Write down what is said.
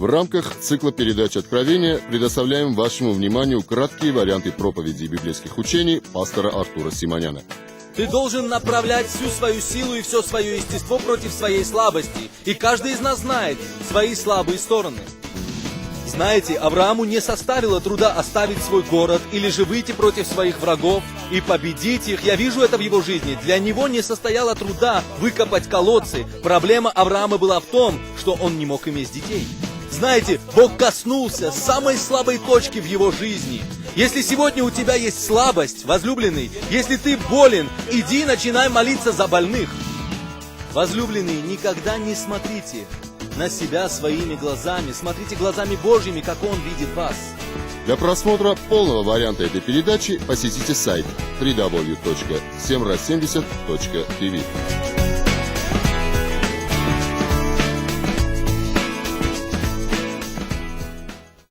В рамках цикла передач «Откровения» предоставляем вашему вниманию краткие варианты проповедей библейских учений пастора Артура Симоняна. Ты должен направлять всю свою силу и все свое естество против своей слабости. И каждый из нас знает свои слабые стороны. Знаете, Аврааму не составило труда оставить свой город или же выйти против своих врагов и победить их. Я вижу это в его жизни. Для него не состояло труда выкопать колодцы. Проблема Авраама была в том, что он не мог иметь детей. Знаете, Бог коснулся самой слабой точки в его жизни. Если сегодня у тебя есть слабость, возлюбленный, если ты болен, иди и начинай молиться за больных. Возлюбленные, никогда не смотрите на себя своими глазами, смотрите глазами Божьими, как Он видит вас. Для просмотра полного варианта этой передачи посетите сайт www.semra70.tv.